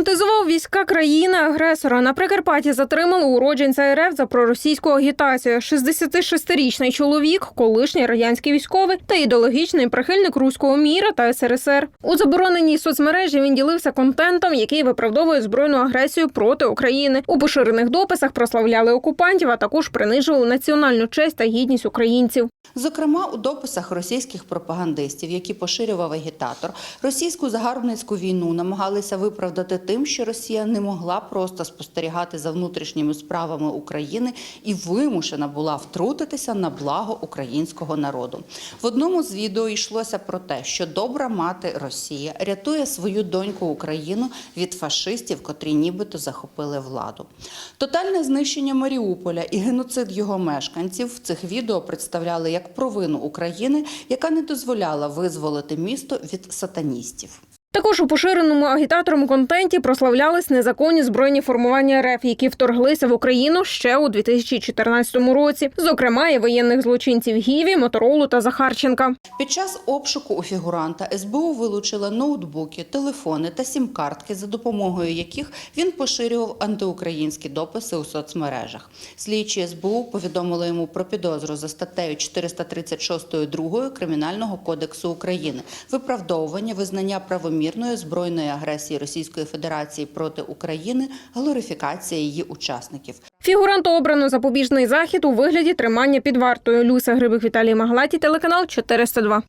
Десантизував війська країни-агресора. На Прикарпатті затримали уродженця РФ за проросійську агітацію. 66-річний чоловік, колишній радянський військовий та ідеологічний прихильник руського міра та СРСР. У забороненій соцмережі він ділився контентом, який виправдовує збройну агресію проти України. У поширених дописах прославляли окупантів, а також принижували національну честь та гідність українців. Зокрема, у дописах російських пропагандистів, які поширював агітатор, російську загарбницьку війну намагалися виправдати тим, що Росія не могла просто спостерігати за внутрішніми справами України і вимушена була втрутитися на благо українського народу. В одному з відео йшлося про те, що добра мати Росія рятує свою доньку Україну від фашистів, котрі нібито захопили владу. Тотальне знищення Маріуполя і геноцид його мешканців в цих відео представляли як провину України, яка не дозволяла визволити місто від сатаністів. Також у поширеному агітатором контенті прославлялись незаконні збройні формування РФ, які вторглися в Україну ще у 2014 році. Зокрема, і воєнних злочинців Гіві, Моторолу та Захарченка. Під час обшуку у фігуранта СБУ вилучила ноутбуки, телефони та сім-картки, за допомогою яких він поширював антиукраїнські дописи у соцмережах. Слідчі СБУ повідомили йому про підозру за статтею 436.2 Кримінального кодексу України виправдовування визнання правомірної збройної агресії Російської Федерації проти України, глорифікація її учасників. Фігуранту обрано запобіжний захід у вигляді тримання під вартою. Люся Грибик Віталій Маглаті, телеканал 402.